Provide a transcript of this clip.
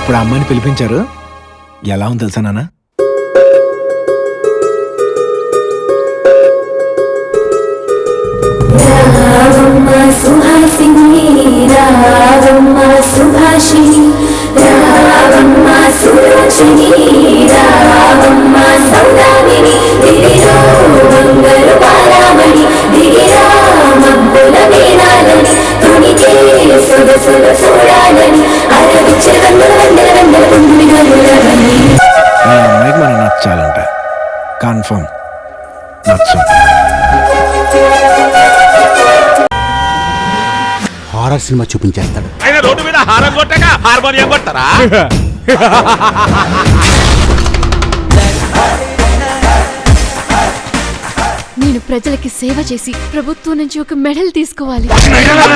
ఇప్పుడు ఆ అమ్మాయిని పిలిపించారు. ఎలా ఉంది తెలుసా నాన్న? రావమ్మ సుహాసిని రావమ్మ సుభాషిణి రావమ్మ సుభాషిణి. అమ్మాయికి మనం నచ్చాలంట. కన్ఫర్మ్ నచ్చం. హారర్ సినిమా చూపించేస్తాడు. ఆయన రోడ్డు మీద హారం కొట్టగా హార్మోనియం కొట్టరా? నేను ప్రజలకి సేవ చేసి ప్రభుత్వం నుంచి ఒక మెడల్ తీసుకోవాలి.